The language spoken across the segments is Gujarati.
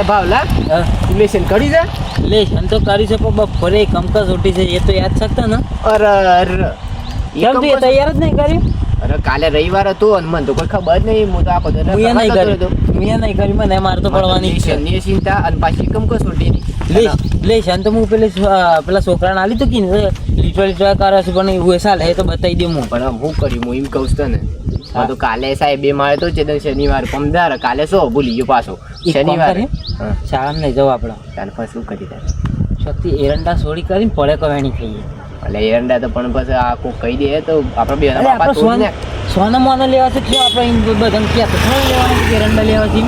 એટલે ભાવલા હા. લેશન કરી જા. લે તો કરી છે પણ બપોરે કમકસ ઉઠી છે એ તો યાદ શકતા ને. અરે કેમ તું તૈયાર જ નહીં કર્યું અરે કાલે રવિવાર હતો અને મને તો કોઈ ખબર નહીં હું તો આખો દર મેં નહીં કર્યું મેં નહીં કર્યું મને મારે તો પડવાની છે. લેશનની ચિંતા અને પાછી કંકોત્રી ની. લે લે શાંત હું પેલે પેલા છોકરાને આલી તો કીને લીટવા લીટવા કરે છે પણ એવું સાલ હે તો બતાવી દે હું. પણ હું કર્યું હું એમ કહું છું તને. હા. તો કાલે સાહેબ બે મારે તો છે તો શનિવાર પમદાર કાલે શું? ભૂલી ગયો પાછો. શનિવાર? શાળામાં નહીં જવું આપણે. ચાલ પછી શું કરી તારે? શક્તિ એરંડા સોડી કરીને પડે કવાણી ખાઈએ એટલે એરંડા તો પણ પછી આ કોક કહી દે તો આપણે બે બાપા સોન ને. સોના મોના લેવા છે કે આપણે બધાને ક્યાં તો થોડા લેવાનું એરંડા લેવા છે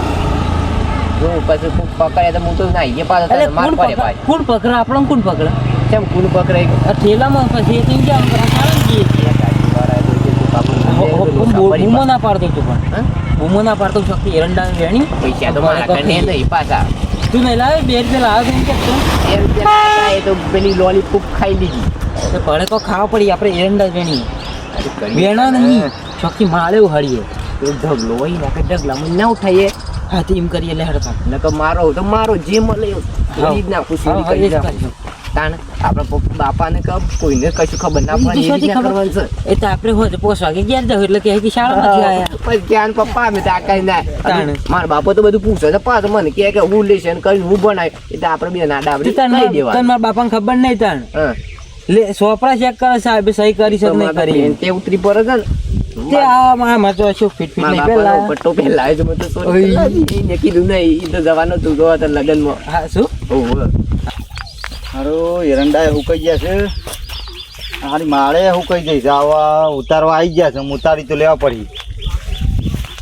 જો પછી કોક પકડે તો હું તો નાઈ ગયા પાછો માર પડે પકડ? કોણ પકડે? આપણને કોણ પકડે? કેમ કુલ પકડે? ગયું થેલામાં પછી એ થઈ જામ કરે શાળામાં જઈએ છીએ ગાડીવાળાએ તો કીધું કે આપણને હો- હો- પેલું બૂમો ના પાડતો તું પણ. બૂમો ના પાડતો શક્તિ એરંડા વેણી પૈસા તો મારા કને નહીં પાછા. તું નહીં લાવે? બે રૂપિયા લાવે તો કે રૂપિયા એ તો પેલી લોલીપોપ ખાઈ લીધી. તો પડે તો ખાવા પડી આપણે એરંડા વેણી વેણા નહીં શક્તિ માળે તો ઢગલો હોય ને ઢગલા મને ના ઉઠાઈએ. હાથી એમ કરીએ લે હડતા નકર મારો તો મારો જે મળે એ ખરીદ નાખું હા, ચોરી હા, કરી એ જ નાખું. તાણ આપણા બાપાને કહો કોઈને કશું ખબર ના પડે કરવાનું છે. એ તો આપણે હોય તો પોસ વાગે ગયા જાવ એટલે કે કે શાળામાંથી આયા. પણ ધ્યાન પપ્પા અમે તો કઈ ના. તાણે. મારા બાપો તો બધું પૂછે છે પાછો મને કે કે હું લેશન કરીને હું બનાવી એ તો આપણે બે ના ડાબડી તને નહીં દેવા મારા બાપાને ખબર નહીં તાણ. લે સોપડા ચેક કરે સાહેબ સહી કરી છે નહીં કરી તે ઉતરી પડે છે ને. તે આ મારા મચો શું ફિટ ફિટ નહીં પેલા પટ્ટો પહેલાય છે મેં તો sorry ઓય. કહેલા કીધું નહીં તો જવાનો તું ગયો લગનમાં હા શું? ઓહો. હારો એરંડા હુકાઈ ગયા છે. હારી માળે હુકાઈ જઈશ આવા ઉતારવા આવી ગયા છે, હું ઉતારી તો લેવા પડી.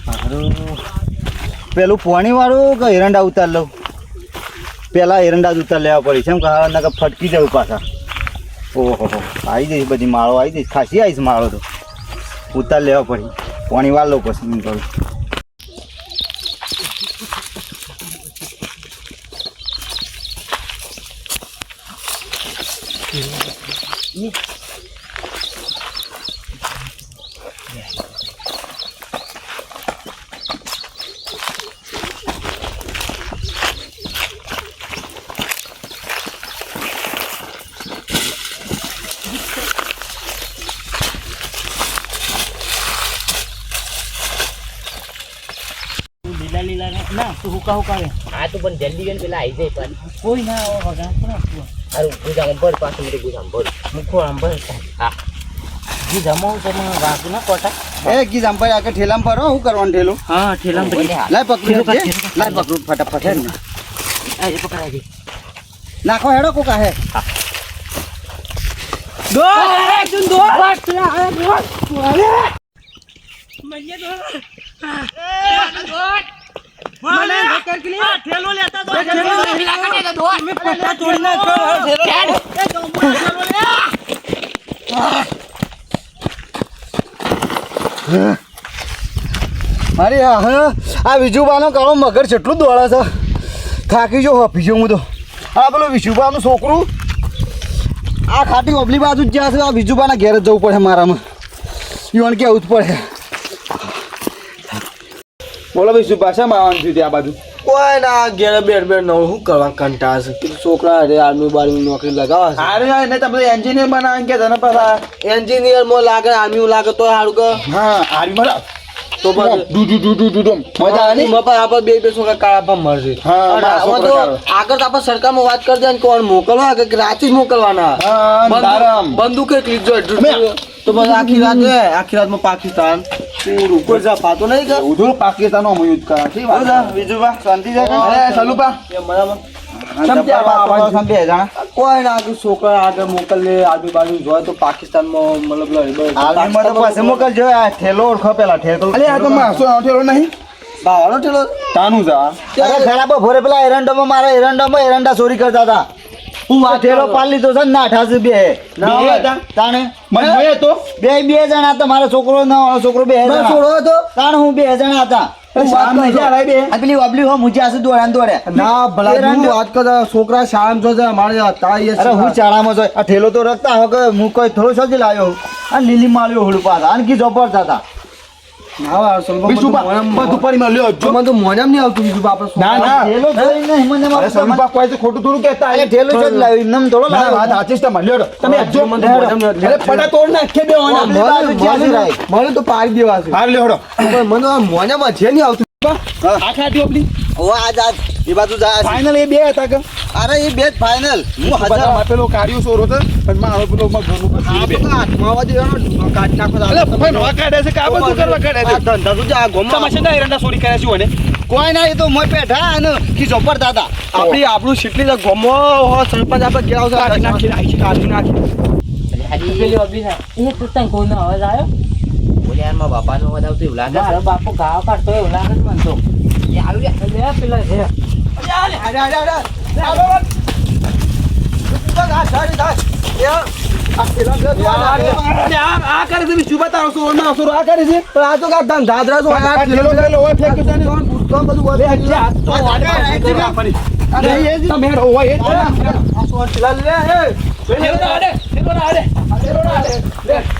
હારું, પેલું પોણીવાળું કે એરંડા ઉતાર લઉં? પહેલાં એરંડા જ ઉતાર લેવા પડી છે, એમ કે હારા નકર ફટકી જવું પાછા. ઓહો આવી જઈશ બધી માળો આવી જઈશ. ખાસી આવીશ માળો તો. ઉતાર લેવા પડી. પાણી વાળ લઉં પછી એમ કરું લીલા લીલા ના તું હુકા હુકા હા તું પણ જલ્દી કરીને પેલા આવી જાય પણ કોઈ ના આવો વગા તારું ગુજા ભર પાછું મેરે ગુજા ભર મૂકો આમ બસ હા જમો તમે વાગુ ના કોટા એ કી જંપાઈ આગળ ઠેલામાં શું કરવાનું ઠેલું હા ઠેલામ પડી લાય પકડું લાય પકડું ફટાફટ હેડ ને. આ નાખો હેડો કોકા હે દો તું દો મારી આ હા આ વિજુબાનો કાળો મગર જેટલું દોડે છે. થાકી જો હપી જો હું તો. આ પેલો વિજુબાનું છોકરું. આ ખાટી ઓબલી બાજુ જ જ્યાં છે. આ વિજુબાના ઘેર જ જવું પડે મારામાં. ઈવન કેવું જ પડે. બોલો વિજુબા શા આવવાનું થયું ત્યાં બાજુ? કોઈ ના ઘેર બેઠ બેડ નવું શું કરવા કંટાળ છે? છોકરા અરે આર્મી બાર્મી નોકરી લગાવે છે. અરે એને તમે એન્જિનિયર બનાવ કે તને પાછા? એન્જિનિયરમાં લાગે આર્મી લાગે તો સારું કે. હા આર્મી મરા તો બે બે છોકરા કાળા પણ મળશે. તો આગળ તો આપણે સરકારમાં વાત કરી દે કોણ મોકલવા કે રાતે જ મોકલવાના? બંદૂક- જ જોઈએ. તો બસ આખી રાત આખી રાતમાં પાકિસ્તાન. પૂરું. કોઈ પાતો નહીં પાકિસ્તાન નો યુદ્ધ કરા બીજું શાંતિ જાય સલુપા. કોઈ ના છોકરા આગળ મોકલે આર્મી જોય તો પાકિસ્તાનમાં મતલબ લડી બળી. આર્મીમાં તો પાસે મોકલજો ઠેલો ઓળખો પેલા ઠેલો અલે આ તો માસો ઠેલો નહીં. બાવાનો ઠેલો. તાનું જા. અરે ખરાબ ભોરે પેલા એરંડામાં મારા એરંડામાં એરંડા ચોરી કરતા હતા. હું આ ઠેલો પાલ લીધો છે ને નાઠા છે બે. તાણે. મને તો? બે બે જણા હતા મારો છોકરો ના છોકરો બે જણા. છોડો હતો તાણ હું બે જણા હતા. છોકરા શાળામાં ઠેલો તો રખતા હો કોઈ થોડો સોજી લાવ્યો લીલી માળ્યો હુડ પાછા. આનકી જોપર જબરતા ખોટું થોડું તમે મને તો પાડી દેવા છે. મને મોજામાં છે નહીં આવતું આખા ઢોબલી ઓ આજ આજ એ બાજુ જા ફાઇનલ એ બે હતા કે? અરે એ બે ફાઇનલ હું હજારમાં પેલો કાર્યો સોરો તો પણ મારો પેલો માં ઘરનું બે. કાઢ નાખો અલે નવા કાઢે છે કે આ બધું કરવા કાઢે છે? ધંધા તો જા ગોમમાં છે એરંડા સોરી કરે છે ઓને? કોઈ ના એ તો મોય પેઠા અને કી પડતા દાદા. આપણી આપણું શીટલી ગમો સરપંચ આપણે ઘેર આવશે. કાઢી નાખી કાઢી નાખી. પેલી ઓબલી ના એ તો તને કોઈનો અવાજ આવ્યો? યાર મારા બાપાનો અવાજ આવતો એવું લાગે મારો બાપુ ગાવ કાઢતો એવું લાગે છે મને તો. છે. આ કરે છે બતાવો ના આ કરે છે? પણ આ તો આ હોય ફેંક્યો છે ને. બધું વધે છે. અરે. એ તમે હોય એ જ લે, લે,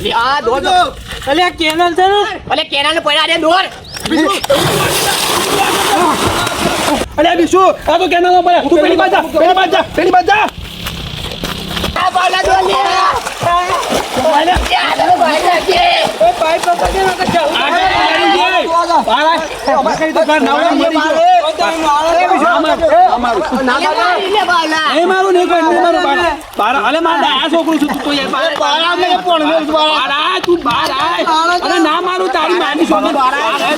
લે, આ દોર. અલે આ કેનલ છે ને? અલે કેનાલ પડ્યા રે દોર અરે વિશુ આ તો કેનાલ પડ્યા. તું પેલી બાજા પેલી બાજા પેલી બાજુ ના મારું તારી માની છોકરી બાર આય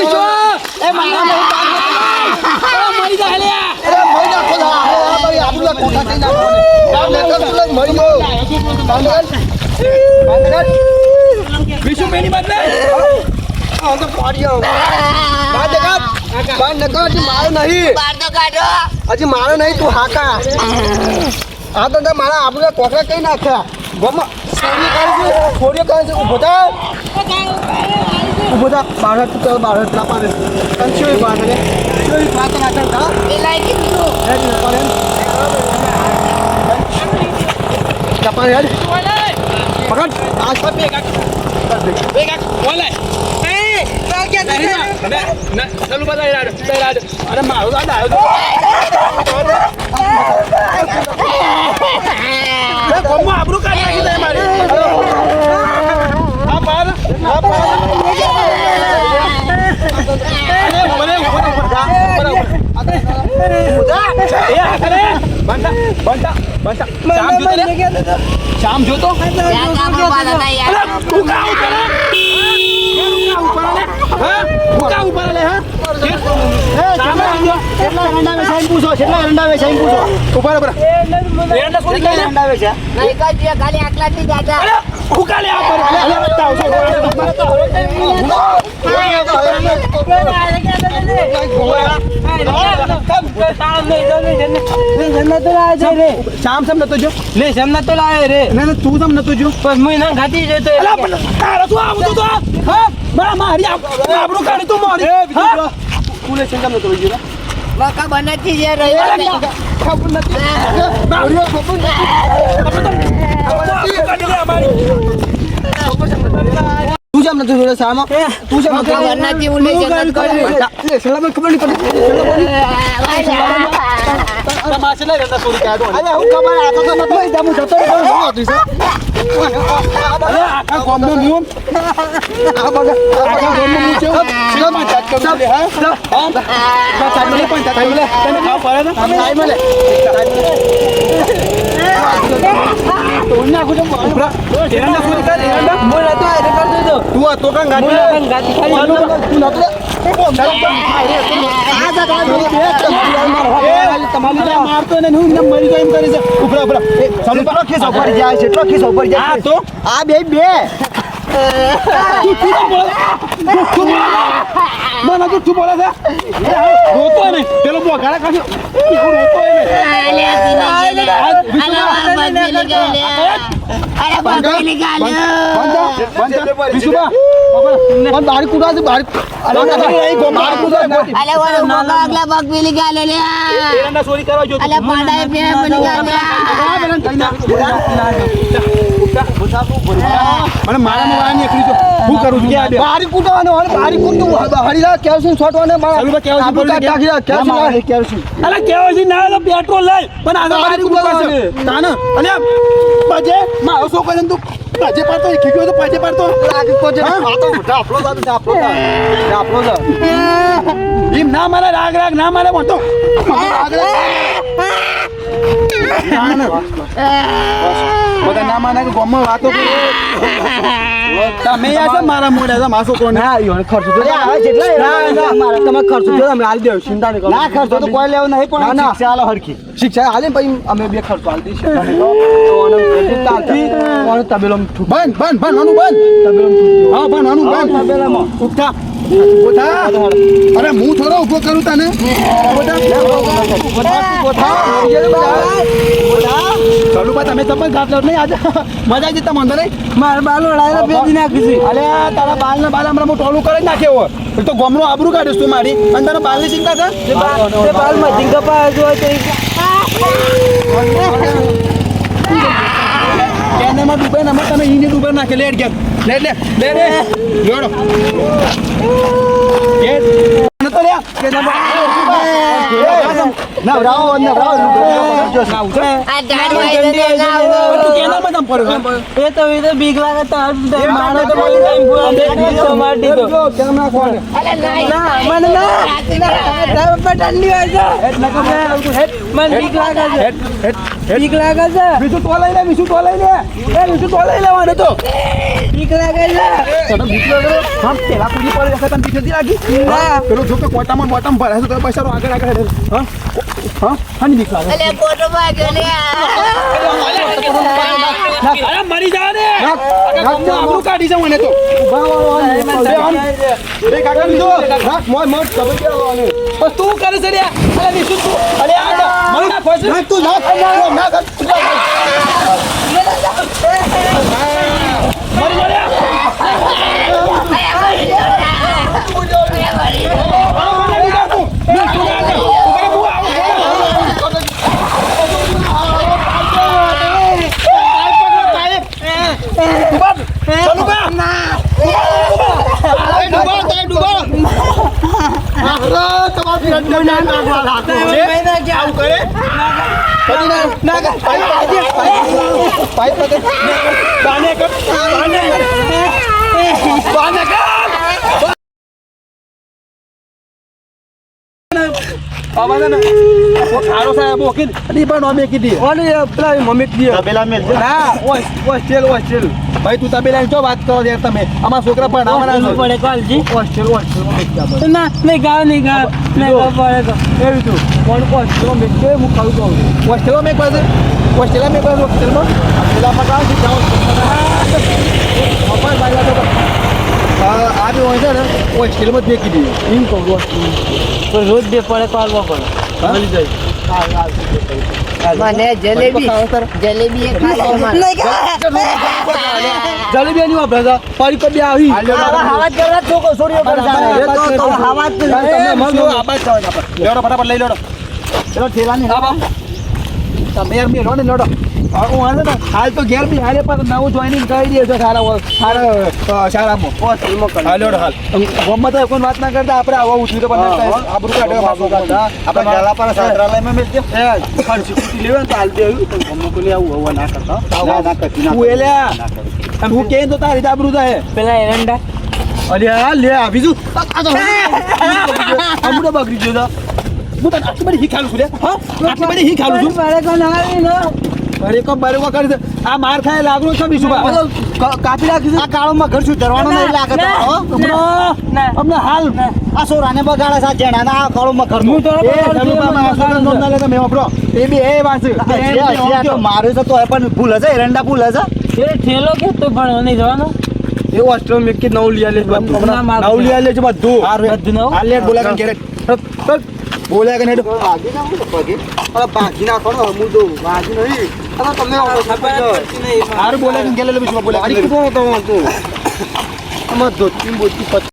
તું અરે મરી મરી જા લે અરે, મરી નાખો લા. આ ભાઈ આપણું કોઠા કઈ નાખો ને. આ લેકર તું મરી ગયો. બાંધગઢ. બાંધગઢ. વિશુ પેલી બદલે આ તો પાડી આવો. બાંધગઢ. બાંધગઢ, હજી મારે નહીં બાર તો કાઢો હજી મારે નહીં તું હાકા આ તો મારા આપણે કોકરા કઈ નાખ્યા ગોમાં ચોરી કરે છે ઊભો થા. ઊભો થા. બાર તું ચાલ બાર એટલા પાડે. તને ચોરી પાડે ચોરી પાડે નાખે થા પેલા એક કીધું હેડ ને પાડે. ચપાણ હેડ. પકડ. આ સબ બે કાક બે કાક બોલે. એ ના ના ચાલુ બતા યાર યાર અરે મારું દાદા આવ્યો તો એ ગોમમાં આબરૂ કાઢી નાખી દે મારી આ પાર આ પાર અરે મને ઉપર ઉપર જા ઉપર ઉપર એ આ કરે બંટા બંટા બંટા શામ જોતો લે શામ જોતો? ત્યાં ગામમાં બાલા ના યાર. અરે ઉપર લે ઉપર લે. હા? તું ઉપર લે હા? સામે આવજો કેટલા એરંડા વેચાઈને પૂછો કેટલા એરંડા વેચાઈને પૂછો. ઉપર ઉપર એરંડા છોડી કેટલા એરંડા વેચ્યા નહીં કાઢી ખાલી આટલા જ દાદા હું કાલે આ પર અરે બતાવ શામ સમ નતો જો લે સમ તો લાવે રે. ના ના તું સમ નતો જો બસ મુ ના ખાતી જતો અલા પણ તારા તું આવતો તો? હા મારા મારી આપણું કાઢી તું મારી હા. કુલે સંગમ નતો જો મકા બનાતી જે રહ્યો ખબર નથી બાવરીઓ ખબર તું જેમ નથી જોડે સામા તું જેમ મકા બનાતી હું લઈ જન્નત કરું લે સલામત ખબર નહીં પડી લઈ કાઢો અરે હું ખબર આ તો હું જતો રહ્યો છે તો નાખું તો ઉપરા એરંડા ચોરી કાઢ એરંડા હું નતો આ કરતો તો તું આ તો ગાડી તું નતો મારતો ને હું મરી ગયો એમ કરે છે ઉભરા ઉભરા એ ચાલુ એટલો ખિસ્સો ભરી જાય છે એટલો ખિસ્સો જાય તો આ બે બે મને તો શું બોલે છે રોતો ને પેલો બોગાડા ખાશે રોતો એને પણ બારી કુડા છે બારી એરંડા ચોરી કરવા જો મને મારા મોડા ની એકલી તો હું કરું કે આ બારી કુટાવાનો અને બારી કુટું હરીલા કેલ્શિયમ છોટવાને ચાલુ કેલ્શિયમ આપણું બોલી કાઢી કેલ્શિયમ ના, લાગે, કેલ્શિયમ ના તો પેટ્રોલ લઈ. પણ આ બારી બારી કૂદવા તાને અને બજે મારો છોકરો તું પજે પાડતો એ ખીખ્યો તો પજે પાડતો. લાગે કોજે આ તો જ હતો, ડાફલો જ. ડાફલો જ. એમ ના મારે રાગ રાગ ના મારે મોટો રાગ રાગ. ના માને કે ગોમાં વાતો કરો. તમે યાર મારા મોઢે છે માસો કોણ ના ખર્ચો તો જેટલા ના, ના, મારે તમે ખર્ચો તો હાલી દેવ ચિંતા નહીં કરો. ના ખર્ચો તો કોઈ લેવો નહીં પણ ના, ના. હરખી. શિક્ષા આલે પછી અમે બે ખર્ચો હાલી દઈશું. તમે કહો, તો આને credit તારથી, આને તબેલોમાં ઠૂક- બંધ બંધ ભણવાનું બંધ તબેલોમાં ઠૂક હા ભણવાનું બંધ તબેલામાં. ઉઠા. અરે હું થોડો ઊભો કરું તને? બા તમે ચપ્પલ ઘાટ લો નહીં આજે. મજા જતા મંદિર મારા બાલ વડાઈને ભેજી નાખીશું અરે તારા બાલ ના બાલ હમણાં હું ટોલું કરી નાખ્યો હોય. તો ગોમનું આબરું કાઢીશ તું મારી. અને તારા બાલની ચિંતા છે? તે બાલ તે બાલ મધ્યમ કપા જો ડૂબે ને તમે ઈને ડૂબે નાખે. લેટ ગેમ લેટ લે લે લે. જોડો. લે કે ના ઉઠો તું કેનામાં તમ પડ્યો એ તો એ તો બીક લાગે તો મારો તો મને ટાઈમ પૂરા થઈ ગયો માર દીધો કેમ ના ખોવાને? ના મને ના તારે પર ઠંડી હોય છે મને બીક લાગે છે બીક લાગે છે બીજું તો લઈ લે બીજું તો લઈ લે એ બીજું તો લઈ લેવાનું તો બીક લાગે છે તને બીક લાગે હા પેલા પૂરી પડી તને બીક નથી લાગી પેલું જો કે કોટામાં બોટામાં ભરાશે તો પૈસા આગળ આગળ હેડે. હા? હા? હાની બીક લાગે. અરે મરી જા રે આબરૂ કાઢી જાવ મને તો. રે કાકા લીધો રાખ, મોય, મોય, તમે કે આવવાનું? બસ તું કરે છે રે અરે નિશુ તું. અરે આ મને ના ખોસ ના તું, નાખ, ના ના નાખ. મરી મરી એ તમારું ને ના ના, ના ને ઓ ખારો સાહેબ ઓકે ની પણ નોમે કીધી. ઓલી, પેલા મમ્મી કીધી. તબેલા મેલ ના ઓય હોસ્ટેલ હોસ્ટેલ ભાઈ તું તબેલા જો વાત કરો યાર તમે. અમારા છોકરા પણ આવવાના પડે કોલજી હોસ્ટેલ, હોસ્ટેલમાં મેકી ના નહીં ગાવ નહીં ગાવ નહીં ગાવ પડે તો. એવી તું. કોણ હું ખાવું કહું છું. હોસ્ટેલમાં મેં પાસે. હોસ્ટેલમાં મેં પાસે પેલા તો આ આ બી હોય છે ને. હોસ્ટેલમાં જ બે કીધી. એમ કહું હોસ્ટેલ હોસ્ટેલમાં. રોજ બે પડે કોલવા પડે. મળી જાય. મને જલેબી જલેબી જલેબી પારી કદી આવી. ને લઈ લોડો ચલો ઠેલાની હા તમે યાર ને હવે હું હાલે ને. હાલ તો ઘેર બી હાલે પણ નવું જોઈનિંગ કરી દે છે સારા સારા શાળામાં. હા હાલ ગમત હોય કોઈ વાત ના કરતા આપણે આવા ઉઠી તો પણ થાય. કાઢે આપણે ગલા પર છાત્રાલયમાં મેં કૂટી લેવે ને તો હાલ દેવું. તો ગમે તો આવું, હવે ના કરતા. ના ના કચ્છી ના તું એ લે. તું કે તો તારી આબરૂ થાય? પેલા એરંડા અરે આ લે આ બીજું. હમણાં બગડી ગયો તો. હું તને આટલી બધી હી ખાલું છું રે હા? આટલી બધી હી ખાલું છું. પડે કોણ આવી બરેકો કરી આ માર ખાય લાગણું છે બીજું બોલો, કા- કાપી નાખ્યું આ કાળોમાં ઘર શું ધરવાનું નહીં લાગે હો? અમને હાલ. આ સોરાને બગાડે છે ઘર હું તો ના લેતા મેં વાપરો. એ બી એ બી વાપરો. મારે છે તો એ પણ ભૂલ હશે એરંડા ભૂલ હશે. એ ઠેલો કે તો ભણવા નહીં જવાનો? એ હોસ્ટેલ મેં કે નવ લીયા લે બધું. હમણાં માર નવ લીયા લે છે બધું બધું નવ? હાલ લે બોલ્યા કે ઘેરે. બોલ્યા કે નહીં ભાગી નાખો ને પગે અરે ભાગી નાખો ને હું તો ભાગી નહીં. અરે તમને ખબર જ પડતી નહીં હારું બોલ્યા કે ઘેરે લે બીજું બોલ્યા કે મારી નહીં. કીધું તો હું અમાર ધોતી બોતી